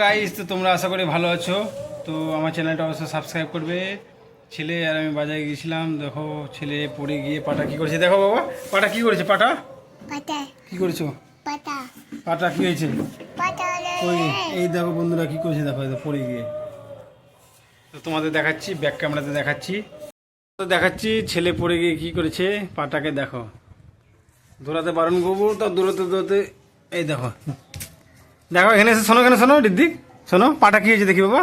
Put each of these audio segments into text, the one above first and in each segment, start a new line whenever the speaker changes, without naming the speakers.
Guys তো তোমরা আশা করি ভালো আছো। তো আমার চ্যানেলটা অবশ্যই সাবস্ক্রাইব করবে। ছেলে আর আমি বাজারে গিয়েছিলাম। দেখো ছেলে পড়ে গিয়ে পাটা কি করেছে? দেখো বাবা পাটা কি করেছে? পাটা? কি করেছ? পাটা। কি হয়েছে? এই দেখো বন্ধুরা কি করেছে? দেখো পড়ে গিয়ে। তো তোমাদের দেখাচ্ছি ব্যাক ক্যামেরাতে দেখাচ্ছি। তো দেখাচ্ছি ছেলে পড়ে গিয়ে কি করেছে? পাটাকে দেখো। দৌড়াতে বারণ করব তা দৌড়াতে দৌড়াতে এই দেখো। দেখো এখানে এসে শোনো এখানে শোনো রিদ্দিক শোনো পাটা কি হয়েছে দেখি বাবা।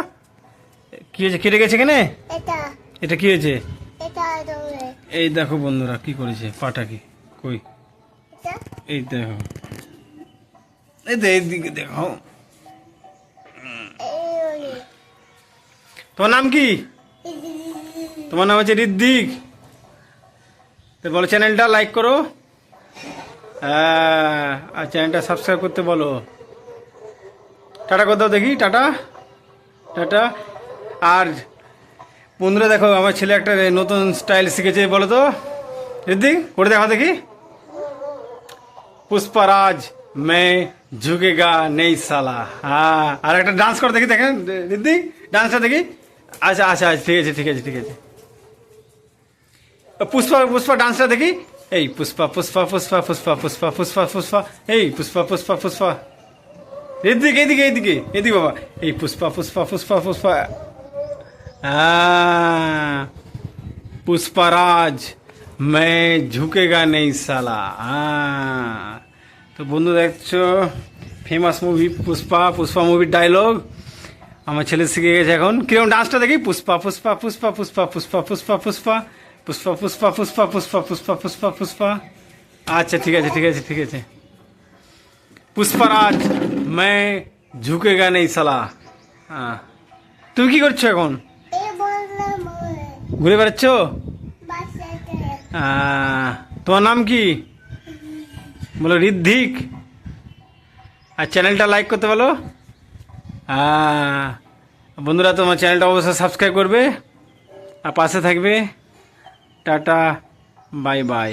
কি হয়েছে? কেটে গেছে এখানে?
এটা।
কি হয়েছে? এই দেখো বন্ধুরা কি করেছে? পাটা কি? কই? এই দেখো। এই তো এইদিকে দেখো। তোমার নাম কি? তোমার নাম হচ্ছে ঋদ্দিক তো বলো চ্যানেলটা লাইক করো। হ্যাঁ আর চ্যানেলটা সাবস্ক্রাইব করতে বলো। টাটা কোথাও দেখি, টাটা। টাটা। আর বন্ধুরা দেখো, আমার ছেলে একটা নতুন স্টাইল শিখেছে, বলো তো। ঋদ্দিক করে দেখো। দেখি পুষ্পারাজ মে ঝুঁকেগা, নেই সালা হ্যাঁ আর একটা ডান্স করে দেখি, দেখেন ঋদ্দিক ডান্সটা দেখি। আচ্ছা আচ্ছা আচ্ছা ঠিক আছে ঠিক আছে ঠিক আছে। পুষ্পা পুষ্পা ডান্সটা দেখি। এই, পুষ্পা পুষ্পা পুষ্পা পুষ্পা পুষ্পা পুষ্পা পুষ্পা, এই, পুষ্পা পুষ্পা পুষ্পা। এদিকে এদিকে এদিকে এদিকে বাবা এই পুষ্পা পুষ্পা পুষ্পা পুষ্পা হ্যাঁ পুষ্পারাজ মে ঝুঁকেগা নেই সালা হ্যাঁ তো বন্ধু দেখছ ফেমাস মুভি পুষ্পা পুষ্পা মুভির ডায়লগ আমার ছেলে শিখে গেছে এখন কীরকম ডান্সটা দেখি পুষ্পা পুষ্পা পুষ্পা পুষ্পা পুষ্পা পুষ্পা পুষ্পা পুষ্পা পুষ্পা পুষ্পা পুষ্পা পুষ্পা পুষ্পা পুষ্পা আচ্ছা ঠিক আছে ঠিক আছে ঠিক আছে পুষ্পারাজ মে ঝুঁকেগা নেই সালা হ্যাঁ তুমি কি করছ এখন
এই
ঘুরে বেড়াচ্ছ তোমার নাম কি বলো ঋদ্ধিক আর চ্যানেলটা লাইক করতে বলো বন্ধুরা তোমার চ্যানেলটা অবশ্যই সাবস্ক্রাইব করবে আর পাশে থাকবে টাটা বাই বাই